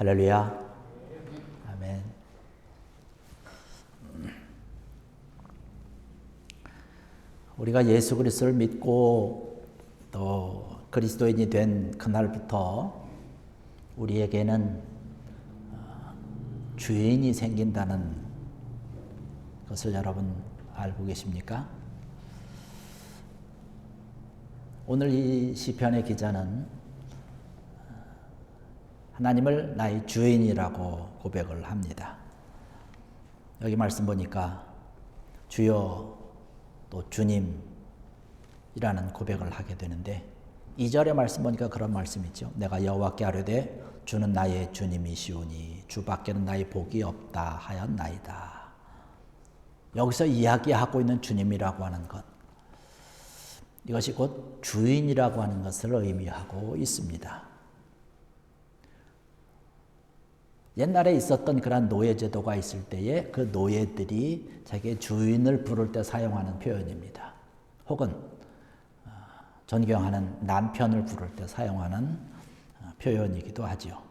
할렐루야. 아멘. 우리가 예수 그리스도를 믿고 또 그리스도인이 된 그날부터 우리에게는 어, 주인이 생긴다는 것을 여러분 알고 계십니까? 오늘 이 시편의 기자는 하나님을 나의 주인이라고 고백을 합니다. 여기 말씀 보니까 주여 또 주님이라는 고백을 하게 되는데 2절의 말씀 보니까 그런 말씀이죠. 내가 여호와께 아뢰되 주는 나의 주님이시오니 주밖에는 나의 복이 없다 하였나이다. 여기서 이야기하고 있는 주님이라고 하는 것 이것이 곧 주인이라고 하는 것을 의미하고 있습니다. 옛날에 있었던 그런 노예 제도가 있을 때에 그 노예들이 자기 주인을 부를 때 사용하는 표현입니다. 혹은 어, 존경하는 남편을 부를 때 사용하는 어, 표현이기도 하죠.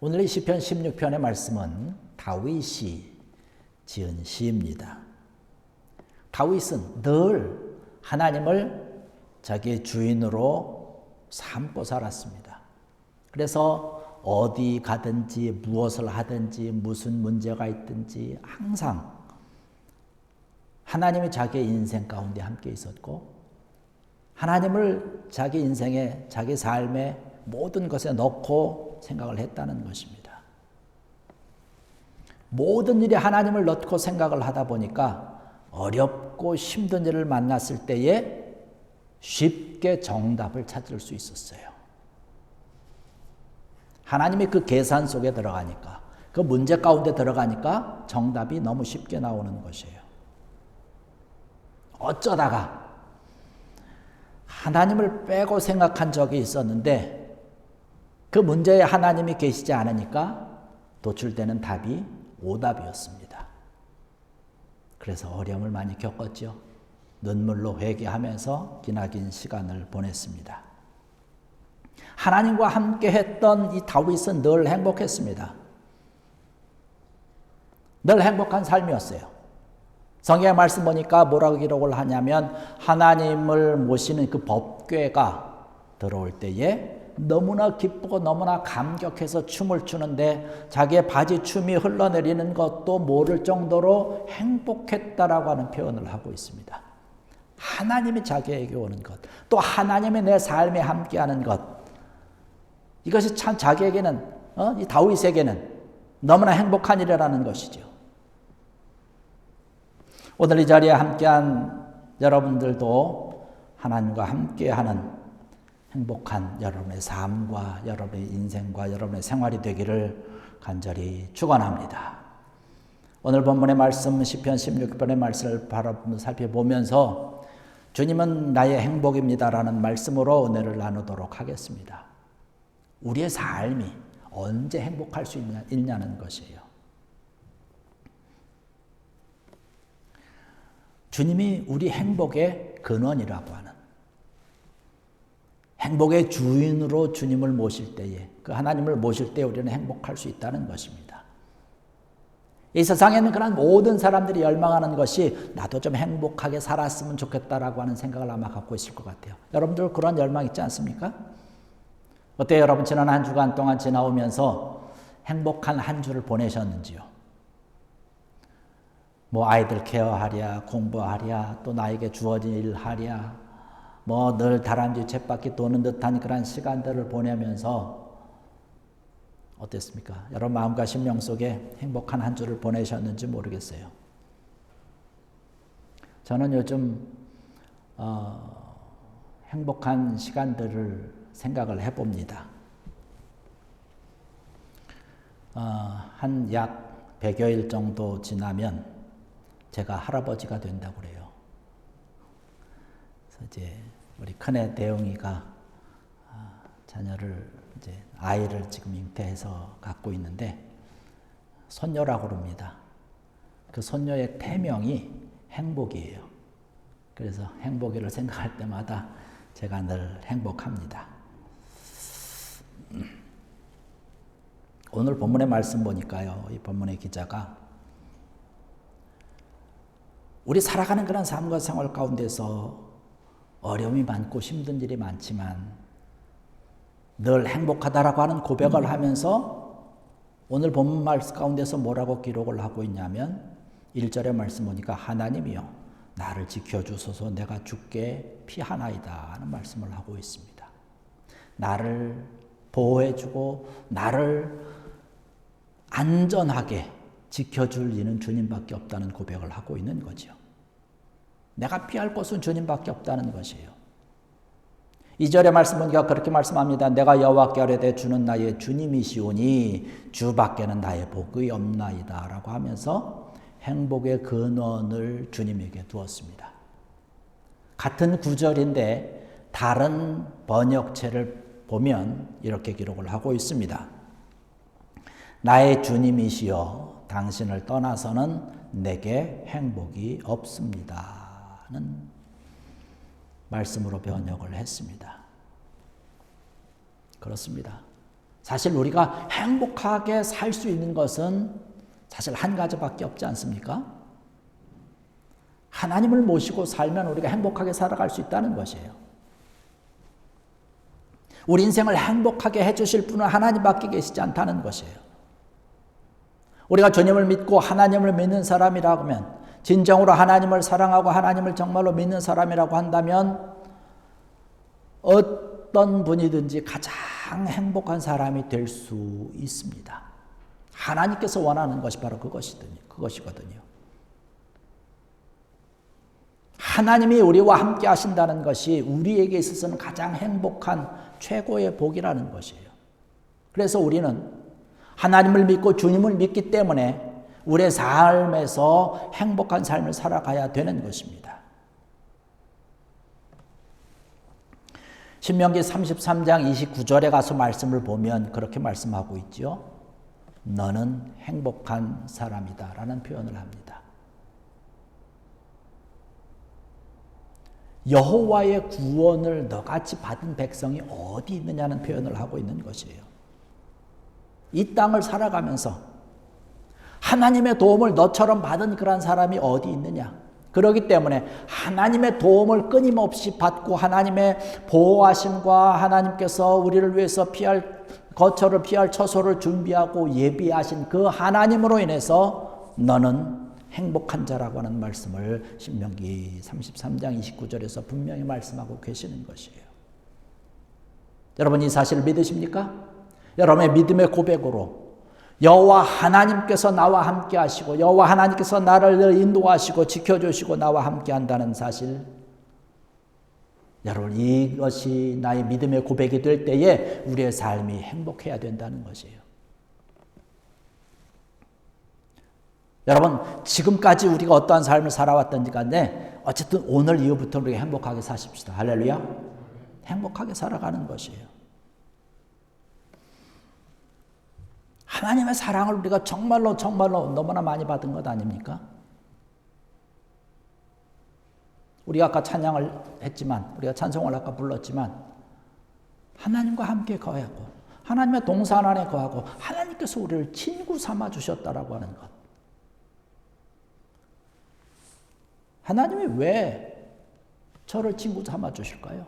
오늘 이 시편 16편의 말씀은 다윗이 지은 시입니다. 다윗은 늘 하나님을 자기의 주인으로 삼고 살았습니다. 그래서 어디 가든지 무엇을 하든지 무슨 문제가 있든지 항상 하나님이 자기의 인생 가운데 함께 있었고 하나님을 자기 인생에 자기 삶의 모든 것에 넣고 생각을 했다는 것입니다. 모든 일에 하나님을 넣고 생각을 하다 보니까 어렵고 힘든 일을 만났을 때에 쉽게 정답을 찾을 수 있었어요. 하나님이 그 계산 속에 들어가니까 그 문제 가운데 들어가니까 정답이 너무 쉽게 나오는 것이에요. 어쩌다가 하나님을 빼고 생각한 적이 있었는데 그 문제에 하나님이 계시지 않으니까 도출되는 답이 오답이었습니다. 그래서 어려움을 많이 겪었죠. 눈물로 회개하면서 기나긴 시간을 보냈습니다. 하나님과 함께 했던 이 다윗은 늘 행복했습니다. 늘 행복한 삶이었어요. 성경의 말씀 보니까 뭐라고 기록을 하냐면 하나님을 모시는 그 법궤가 들어올 때에 너무나 기쁘고 너무나 감격해서 춤을 추는데 자기의 바지 춤이 흘러내리는 것도 모를 정도로 행복했다라고 하는 표현을 하고 있습니다. 하나님이 자기에게 오는 것, 또 하나님이 내 삶에 함께하는 것, 이것이 참 자기에게는 어? 이 다윗에게는 너무나 행복한 일이라는 것이죠. 오늘 이 자리에 함께한 여러분들도 하나님과 함께하는 행복한 여러분의 삶과 여러분의 인생과 여러분의 생활이 되기를 간절히 축원합니다. 오늘 본문의 말씀 시편 16편의 말씀을 살펴보면서 주님은 나의 행복입니다라는 말씀으로 은혜를 나누도록 하겠습니다. 우리의 삶이 언제 행복할 수 있냐, 있냐는 것이에요. 주님이 우리 행복의 근원이라고 하는 행복의 주인으로 주님을 모실 때에 그 하나님을 모실 때 우리는 행복할 수 있다는 것입니다. 이 세상에는 그런 모든 사람들이 열망하는 것이 나도 좀 행복하게 살았으면 좋겠다라고 하는 생각을 아마 갖고 있을 것 같아요. 여러분들 그런 열망 있지 않습니까? 어때요, 여러분? 지난 한 주간 동안 지나오면서 행복한 한 주를 보내셨는지요? 뭐 아이들 케어하랴, 공부하랴, 또 나에게 주어진 일 하랴, 뭐 늘 다람쥐 쳇바퀴 도는 듯한 그런 시간들을 보내면서 어땠습니까? 여러분 마음과 심령 속에 행복한 한 주를 보내셨는지 모르겠어요. 저는 요즘 어, 행복한 시간들을 생각을 해봅니다. 어, 한약 100여일 정도 지나면 제가 할아버지가 된다고 그래요. 그래서 이제 우리 큰애 대영이가 아, 자녀를 이제 아이를 지금 잉태해서 갖고 있는데 손녀라고 그럽니다. 그 손녀의 태명이 행복이에요. 그래서 행복이를 생각할 때마다 제가 늘 행복합니다. 오늘 본문의 말씀 보니까요. 이 본문의 기자가 우리 살아가는 그런 삶과 생활 가운데서 어려움이 많고 힘든 일이 많지만 늘 행복하다라고 하는 고백을 하면서 오늘 본문 말씀 가운데서 뭐라고 기록을 하고 있냐면 1절의 말씀 보니까 하나님이여 나를 지켜 주소서 내가 죽게 피하나이다 하는 말씀을 하고 있습니다. 나를 보호해주고 나를 안전하게 지켜줄 이는 주님밖에 없다는 고백을 하고 있는 거죠. 내가 피할 곳은 주님밖에 없다는 것이에요. 2절의 말씀 보니까 그렇게 말씀합니다. 내가 여호와께 아뢰되 주는 나의 주님이시오니 주밖에는 나의 복이 없나이다 라고 하면서 행복의 근원을 주님에게 두었습니다. 같은 구절인데 다른 번역체를 보면 이렇게 기록을 하고 있습니다. 나의 주님이시여 당신을 떠나서는 내게 행복이 없습니다는 말씀으로 번역을 했습니다. 그렇습니다. 사실 우리가 행복하게 살 수 있는 것은 사실 한 가지밖에 없지 않습니까? 하나님을 모시고 살면 우리가 행복하게 살아갈 수 있다는 것이에요. 우리 인생을 행복하게 해주실 분은 하나님밖에 계시지 않다는 것이에요. 우리가 주님을 믿고 하나님을 믿는 사람이라고 하면 진정으로 하나님을 사랑하고 하나님을 정말로 믿는 사람이라고 한다면 어떤 분이든지 가장 행복한 사람이 될 수 있습니다. 하나님께서 원하는 것이 바로 그것이거든요. 그것이거든요. 하나님이 우리와 함께 하신다는 것이 우리에게 있어서는 가장 행복한 최고의 복이라는 것이에요. 그래서 우리는 하나님을 믿고 주님을 믿기 때문에 우리의 삶에서 행복한 삶을 살아가야 되는 것입니다. 신명기 33장 29절에 가서 말씀을 보면 그렇게 말씀하고 있죠. 너는 행복한 사람이다 라는 표현을 합니다. 여호와의 구원을 너같이 받은 백성이 어디 있느냐는 표현을 하고 있는 것이에요. 이 땅을 살아가면서 하나님의 도움을 너처럼 받은 그런 사람이 어디 있느냐? 그러기 때문에 하나님의 도움을 끊임없이 받고 하나님의 보호하심과 하나님께서 우리를 위해서 피할 거처를 피할 처소를 준비하고 예비하신 그 하나님으로 인해서 너는 행복한 자라고 하는 말씀을 신명기 33장 29절에서 분명히 말씀하고 계시는 것이에요. 여러분 이 사실을 믿으십니까? 여러분의 믿음의 고백으로 여호와 하나님께서 나와 함께 하시고 여호와 하나님께서 나를 인도하시고 지켜 주시고 나와 함께 한다는 사실 여러분 이것이 나의 믿음의 고백이 될 때에 우리의 삶이 행복해야 된다는 것이에요. 여러분 지금까지 우리가 어떠한 삶을 살아왔던지 간에 어쨌든 오늘 이후부터 우리가 행복하게 사십시다. 할렐루야. 행복하게 살아가는 것이에요. 하나님의 사랑을 우리가 정말로 정말로 너무나 많이 받은 것 아닙니까? 우리가 아까 찬양을 했지만 우리가 찬송을 아까 불렀지만 하나님과 함께 거하고 하나님의 동산 안에 거하고 하나님께서 우리를 친구 삼아 주셨다라고 하는 것. 하나님이 왜 저를 친구 삼아 주실까요?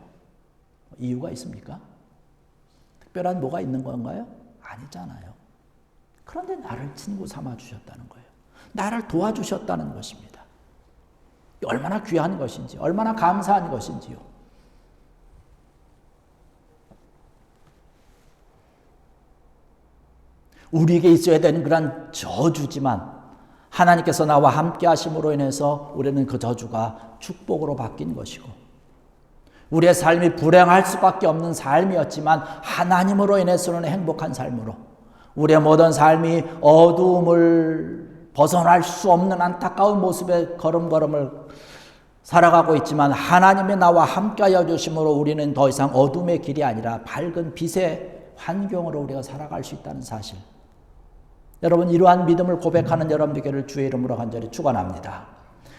이유가 있습니까? 특별한 뭐가 있는 건가요? 아니잖아요. 그런데 나를 친구 삼아 주셨다는 거예요. 나를 도와주셨다는 것입니다. 얼마나 귀한 것인지, 얼마나 감사한 것인지요. 우리에게 있어야 되는 그런 저주지만 하나님께서 나와 함께 하심으로 인해서 우리는 그 저주가 축복으로 바뀐 것이고 우리의 삶이 불행할 수밖에 없는 삶이었지만 하나님으로 인해서는 행복한 삶으로 우리의 모든 삶이 어두움을 벗어날 수 없는 안타까운 모습의 걸음걸음을 살아가고 있지만 하나님의 나와 함께하여 주심으로 우리는 더 이상 어둠의 길이 아니라 밝은 빛의 환경으로 우리가 살아갈 수 있다는 사실. 여러분 이러한 믿음을 고백하는 여러분 되기를 주의 이름으로 간절히 축원합니다.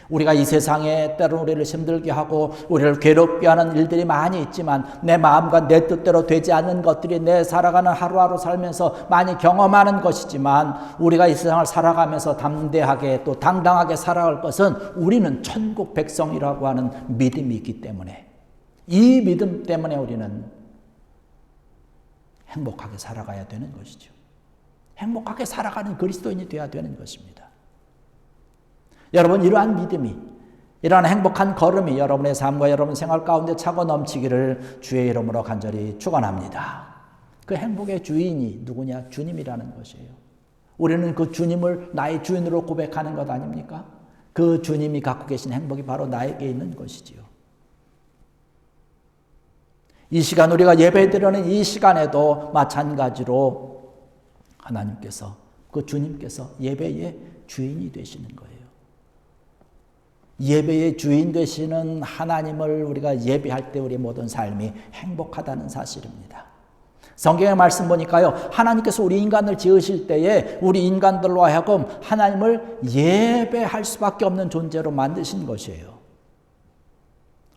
우리가 이 세상에 때로 우리를 힘들게 하고 우리를 괴롭게 하는 일들이 많이 있지만 내 마음과 내 뜻대로 되지 않는 것들이 내 살아가는 하루하루 살면서 많이 경험하는 것이지만 우리가 이 세상을 살아가면서 담대하게 또 당당하게 살아갈 것은 우리는 천국 백성이라고 하는 믿음이 있기 때문에 이 믿음 때문에 우리는 행복하게 살아가야 되는 것이죠. 행복하게 살아가는 그리스도인이 되어야 되는 것입니다. 여러분 이러한 믿음이 이러한 행복한 걸음이 여러분의 삶과 여러분 생활 가운데 차고 넘치기를 주의 이름으로 간절히 축원합니다. 그 행복의 주인이 누구냐? 주님이라는 것이에요. 우리는 그 주님을 나의 주인으로 고백하는 것 아닙니까? 그 주님이 갖고 계신 행복이 바로 나에게 있는 것이지요. 이 시간 우리가 예배 드리는 이 시간에도 마찬가지로 하나님께서 그 주님께서 예배의 주인이 되시는 거예요. 예배의 주인 되시는 하나님을 우리가 예배할 때 우리 모든 삶이 행복하다는 사실입니다. 성경의 말씀 보니까요, 하나님께서 우리 인간을 지으실 때에 우리 인간들로 하여금 하나님을 예배할 수밖에 없는 존재로 만드신 것이에요.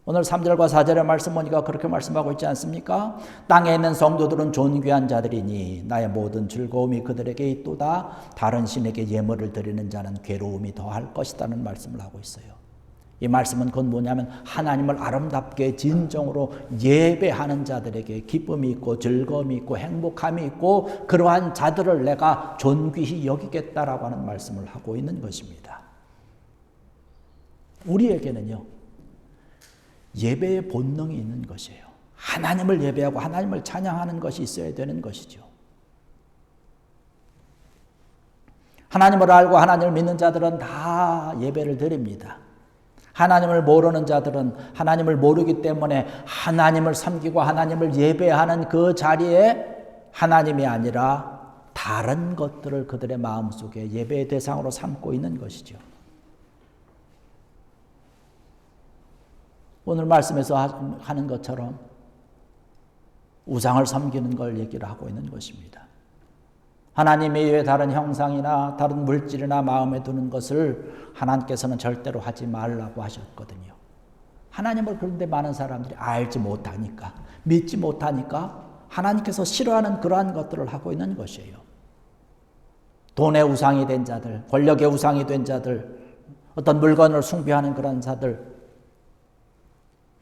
오늘 3절과 4절의 말씀 보니까 그렇게 말씀하고 있지 않습니까? 땅에 있는 성도들은 존귀한 자들이니 나의 모든 즐거움이 그들에게 있도다. 다른 신에게 예물을 드리는 자는 괴로움이 더할 것이다는 말씀을 하고 있어요. 이 말씀은 그건 뭐냐면 하나님을 아름답게 진정으로 예배하는 자들에게 기쁨이 있고 즐거움이 있고 행복함이 있고 그러한 자들을 내가 존귀히 여기겠다라고 하는 말씀을 하고 있는 것입니다. 우리에게는요, 예배의 본능이 있는 것이에요. 하나님을 예배하고 하나님을 찬양하는 것이 있어야 되는 것이죠. 하나님을 알고 하나님을 믿는 자들은 다 예배를 드립니다. 하나님을 모르는 자들은 하나님을 모르기 때문에 하나님을 섬기고 하나님을 예배하는 그 자리에 하나님이 아니라 다른 것들을 그들의 마음속에 예배의 대상으로 삼고 있는 것이죠. 오늘 말씀에서 하는 것처럼 우상을 섬기는 걸 얘기를 하고 있는 것입니다. 하나님 외에 다른 형상이나 다른 물질이나 마음에 두는 것을 하나님께서는 절대로 하지 말라고 하셨거든요. 하나님을 그런데 많은 사람들이 알지 못하니까, 믿지 못하니까 하나님께서 싫어하는 그러한 것들을 하고 있는 것이에요. 돈의 우상이 된 자들, 권력의 우상이 된 자들, 어떤 물건을 숭배하는 그런 자들,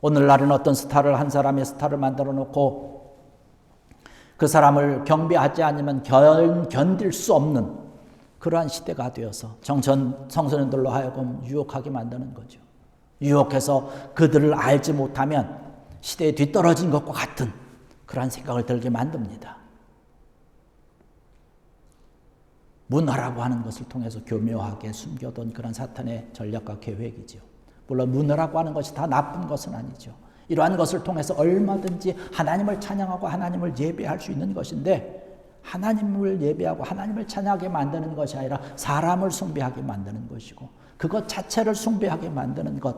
오늘날은 어떤 스타를 한 사람의 스타를 만들어 놓고 그 사람을 경배하지 않으면 견, 견딜 수 없는 그러한 시대가 되어서 정천 청소년들로 하여금 유혹하게 만드는 거죠. 유혹해서 그들을 알지 못하면 시대에 뒤떨어진 것과 같은 그러한 생각을 들게 만듭니다. 문화라고 하는 것을 통해서 교묘하게 숨겨둔 그런 사탄의 전략과 계획이죠. 물론 문화라고 하는 것이 다 나쁜 것은 아니죠. 이러한 것을 통해서 얼마든지 하나님을 찬양하고 하나님을 예배할 수 있는 것인데 하나님을 예배하고 하나님을 찬양하게 만드는 것이 아니라 사람을 숭배하게 만드는 것이고 그것 자체를 숭배하게 만드는 것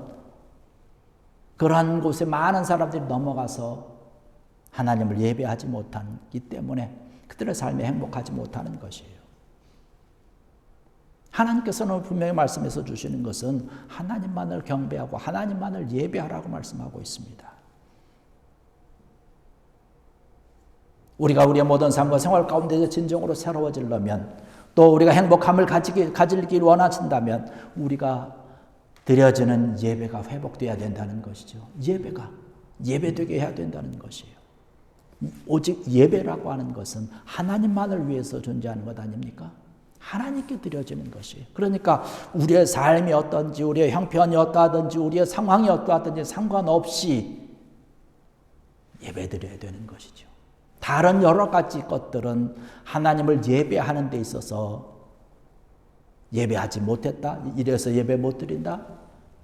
그러한 곳에 많은 사람들이 넘어가서 하나님을 예배하지 못하기 때문에 그들의 삶에 행복하지 못하는 것이에요. 하나님께서는 분명히 말씀해서 주시는 것은 하나님만을 경배하고 하나님만을 예배하라고 말씀하고 있습니다. 우리가 우리의 모든 삶과 생활 가운데서 진정으로 새로워지려면 또 우리가 행복함을 가지기, 가지길 원하신다면 우리가 드려지는 예배가 회복되어야 된다는 것이죠. 예배가 예배되게 해야 된다는 것이에요. 오직 예배라고 하는 것은 하나님만을 위해서 존재하는 것 아닙니까? 하나님께 드려지는 것이. 그러니까 우리의 삶이 어떤지, 우리의 형편이 어떠하든지, 우리의 상황이 어떠하든지 상관없이 예배 드려야 되는 것이죠. 다른 여러 가지 것들은 하나님을 예배하는 데 있어서 예배하지 못했다, 이래서 예배 못 드린다,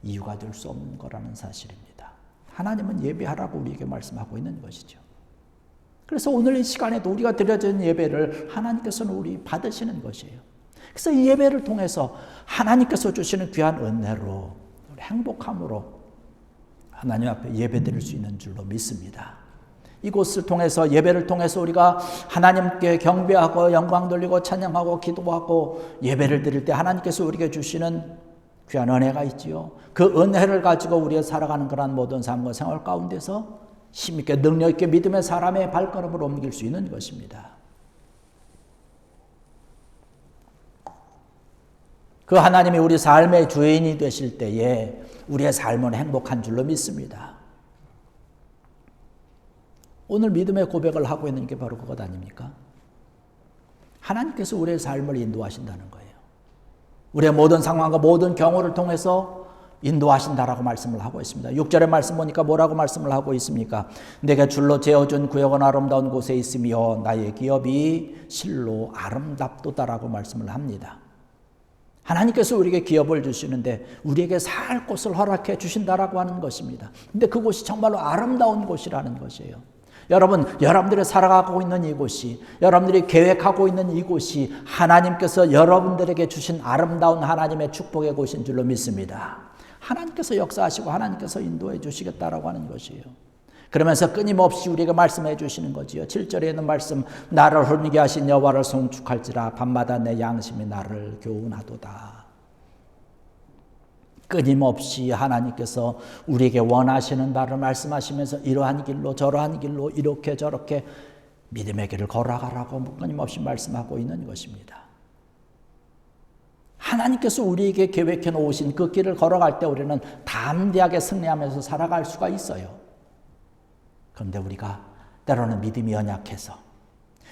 이유가 될 수 없는 거라는 사실입니다. 하나님은 예배하라고 우리에게 말씀하고 있는 것이죠. 그래서 오늘 이 시간에도 우리가 드려진 예배를 하나님께서는 우리 받으시는 것이에요. 그래서 이 예배를 통해서 하나님께서 주시는 귀한 은혜로 행복함으로 하나님 앞에 예배 드릴 수 있는 줄로 믿습니다. 이곳을 통해서 예배를 통해서 우리가 하나님께 경배하고 영광 돌리고 찬양하고 기도하고 예배를 드릴 때 하나님께서 우리에게 주시는 귀한 은혜가 있지요. 그 은혜를 가지고 우리가 살아가는 그러한 모든 삶과 생활 가운데서 힘있게 능력있게 믿음의 사람의 발걸음을 옮길 수 있는 것입니다. 그 하나님이 우리 삶의 주인이 되실 때에 우리의 삶은 행복한 줄로 믿습니다. 오늘 믿음의 고백을 하고 있는 게 바로 그것 아닙니까? 하나님께서 우리의 삶을 인도하신다는 거예요. 우리의 모든 상황과 모든 경우를 통해서 인도하신다라고 말씀을 하고 있습니다. 6절의 말씀 보니까 뭐라고 말씀을 하고 있습니까? 내가 줄로 재어준 구역은 아름다운 곳에 있으며 나의 기업이 실로 아름답도다라고 말씀을 합니다. 하나님께서 우리에게 기업을 주시는데 우리에게 살 곳을 허락해 주신다라고 하는 것입니다. 근데 그곳이 정말로 아름다운 곳이라는 것이에요. 여러분, 여러분들이 살아가고 있는 이곳이, 여러분들이 계획하고 있는 이곳이 하나님께서 여러분들에게 주신 아름다운 하나님의 축복의 곳인 줄로 믿습니다. 하나님께서 역사하시고 하나님께서 인도해 주시겠다라고 하는 것이에요. 그러면서 끊임없이 우리가 말씀해 주시는 거지요. 7절에 있는 말씀, 나를 흐르게 하신 여호와를 송축할지라 밤마다 내 양심이 나를 교훈하도다. 끊임없이 하나님께서 우리에게 원하시는 바를 말씀하시면서 이러한 길로 저러한 길로 이렇게 저렇게 믿음의 길을 걸어가라고 끊임없이 말씀하고 있는 것입니다. 하나님께서 우리에게 계획해 놓으신 그 길을 걸어갈 때 우리는 담대하게 승리하면서 살아갈 수가 있어요. 그런데 우리가 때로는 믿음이 연약해서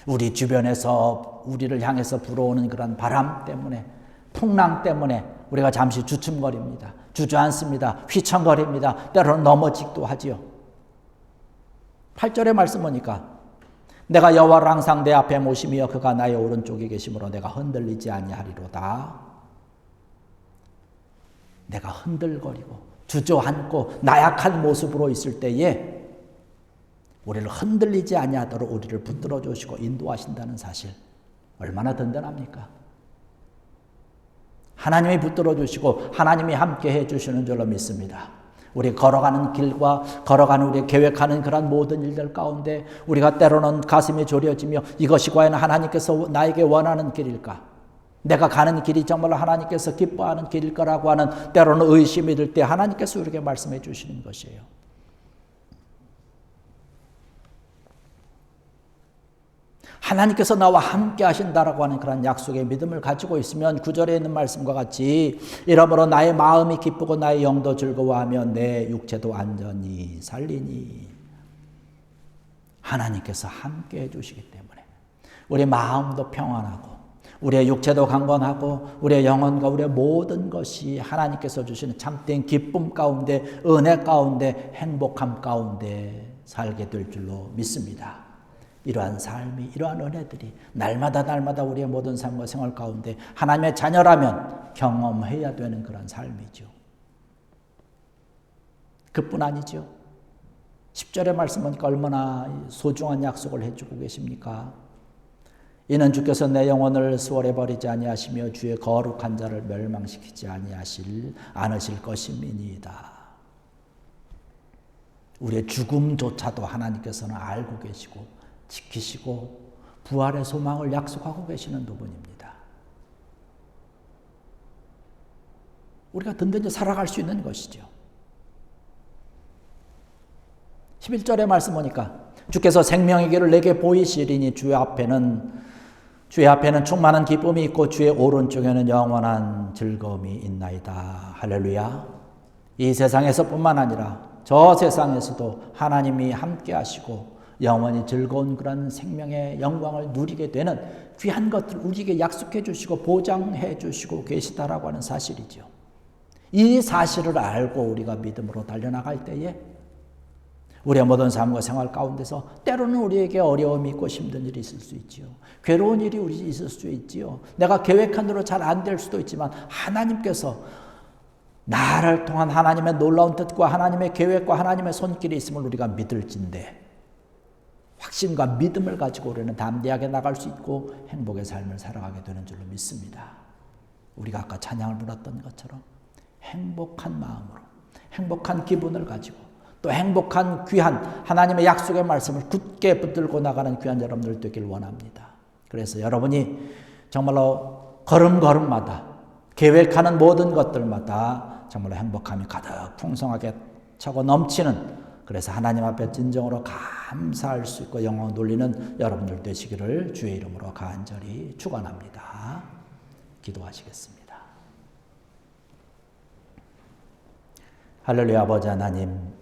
우리 주변에서 우리를 향해서 불어오는 그런 바람 때문에 풍랑 때문에 우리가 잠시 주춤거립니다. 주저앉습니다. 휘청거립니다. 때로는 넘어지기도 하지요. 8절의 말씀 보니까 내가 여호와를 항상 내 앞에 모시며 그가 나의 오른쪽에 계심으로 내가 흔들리지 아니하리로다. 내가 흔들거리고 주저앉고 나약한 모습으로 있을 때에 우리를 흔들리지 아니하도록 우리를 붙들어 주시고 인도하신다는 사실 얼마나 든든합니까? 하나님이 붙들어 주시고 하나님이 함께 해 주시는 줄로 믿습니다. 우리 걸어가는 길과 걸어가는 우리 계획하는 그런 모든 일들 가운데 우리가 때로는 가슴이 졸여지며 이것이 과연 하나님께서 나에게 원하는 길일까? 내가 가는 길이 정말로 하나님께서 기뻐하는 길일 거라고 하는 때로는 의심이 들 때 하나님께서 우리에게 말씀해 주시는 것이에요. 하나님께서 나와 함께 하신다라고 하는 그런 약속의 믿음을 가지고 있으면 구절에 있는 말씀과 같이 이러므로 나의 마음이 기쁘고 나의 영도 즐거워하며 내 육체도 안전히 살리니 하나님께서 함께 해주시기 때문에 우리 마음도 평안하고 우리의 육체도 강건하고 우리의 영혼과 우리의 모든 것이 하나님께서 주시는 참된 기쁨 가운데 은혜 가운데 행복함 가운데 살게 될 줄로 믿습니다. 이러한 삶이 이러한 은혜들이 날마다 날마다 우리의 모든 삶과 생활 가운데 하나님의 자녀라면 경험해야 되는 그런 삶이죠. 그뿐 아니죠. 10절의 말씀 보니까 얼마나 소중한 약속을 해주고 계십니까? 이는 주께서 내 영혼을 수월해 버리지 아니하시며 주의 거룩한 자를 멸망시키지 아니하실 않으실 것임이니이다. 우리의 죽음조차도 하나님께서는 알고 계시고 지키시고 부활의 소망을 약속하고 계시는 부분입니다. 우리가 든든히 살아갈 수 있는 것이죠. 11절의 말씀 보니까 주께서 생명의 길을 내게 보이시리니 주의 앞에는 주의 앞에는 충만한 기쁨이 있고 주의 오른쪽에는 영원한 즐거움이 있나이다. 할렐루야. 이 세상에서뿐만 아니라 저 세상에서도 하나님이 함께 하시고 영원히 즐거운 그런 생명의 영광을 누리게 되는 귀한 것들 우리에게 약속해 주시고 보장해 주시고 계시다라고 하는 사실이죠. 이 사실을 알고 우리가 믿음으로 달려나갈 때에 우리의 모든 삶과 생활 가운데서 때로는 우리에게 어려움이 있고 힘든 일이 있을 수 있지요. 괴로운 일이 우리 있을 수 있지요. 내가 계획한 대로 잘 안 될 수도 있지만 하나님께서 나를 통한 하나님의 놀라운 뜻과 하나님의 계획과 하나님의 손길이 있음을 우리가 믿을진데 확신과 믿음을 가지고 우리는 담대하게 나갈 수 있고 행복의 삶을 살아가게 되는 줄로 믿습니다. 우리가 아까 찬양을 불렀던 것처럼 행복한 마음으로 행복한 기분을 가지고 또 행복한 귀한 하나님의 약속의 말씀을 굳게 붙들고 나가는 귀한 여러분들 되길 원합니다. 그래서 여러분이 정말로 걸음걸음마다 계획하는 모든 것들마다 정말로 행복함이 가득 풍성하게 차고 넘치는 그래서 하나님 앞에 진정으로 감사할 수 있고 영광 돌리는 여러분들 되시기를 주의 이름으로 간절히 축원합니다. 기도하시겠습니다. 할렐루야 아버지 하나님